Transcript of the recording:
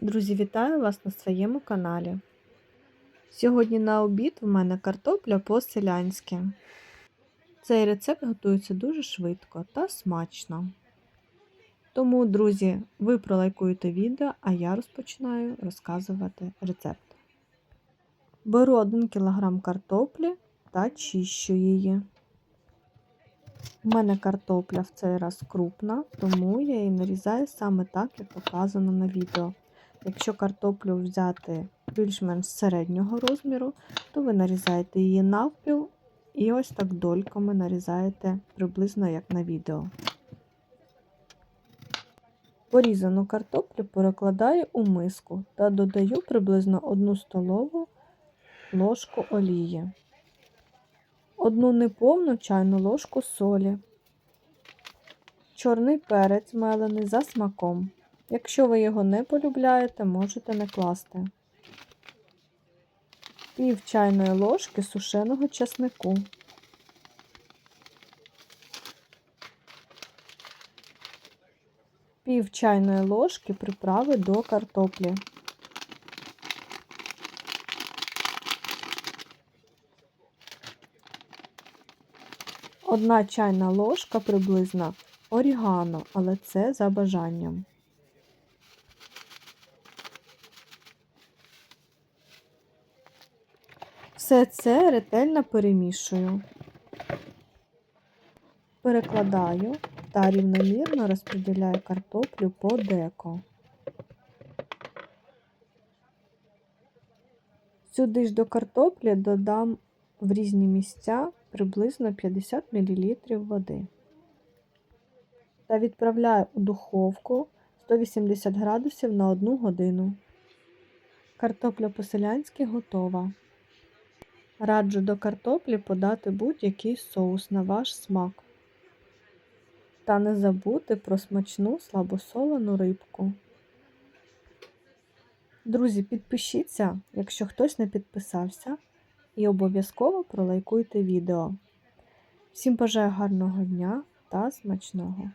Друзі, вітаю вас на своєму каналі. Сьогодні на обід в мене картопля по-селянськи. Цей рецепт готується дуже швидко та смачно. Тому, друзі, ви пролайкуєте відео, а я розпочинаю розказувати рецепт. Беру 1 кг картоплі та чищу її. У мене картопля в цей раз крупна, тому я її нарізаю саме так, як показано на відео. Якщо картоплю взяти більш-менш середнього розміру, то ви нарізаєте її навпіл і ось так дольками нарізаєте приблизно як на відео. Порізану картоплю перекладаю у миску та додаю приблизно 1 столову ложку олії, одну неповну чайну ложку солі, чорний перець мелений за смаком. Якщо ви його не полюбляєте, можете не класти. Пів чайної ложки сушеного чеснику. Пів чайної ложки приправи до картоплі. Одна чайна ложка приблизно орігано, але це за бажанням. Все це ретельно перемішую, перекладаю та рівномірно розподіляю картоплю по деко. Сюди ж до картоплі додам в різні місця приблизно 50 мл води та відправляю у духовку 180 градусів на 1 годину. Картопля по-селянськи готова. Раджу до картоплі подати будь-який соус на ваш смак. Та не забудьте про смачну слабосолену рибку. Друзі, підпишіться, якщо хтось не підписався, і обов'язково пролайкуйте відео. Всім бажаю гарного дня та смачного!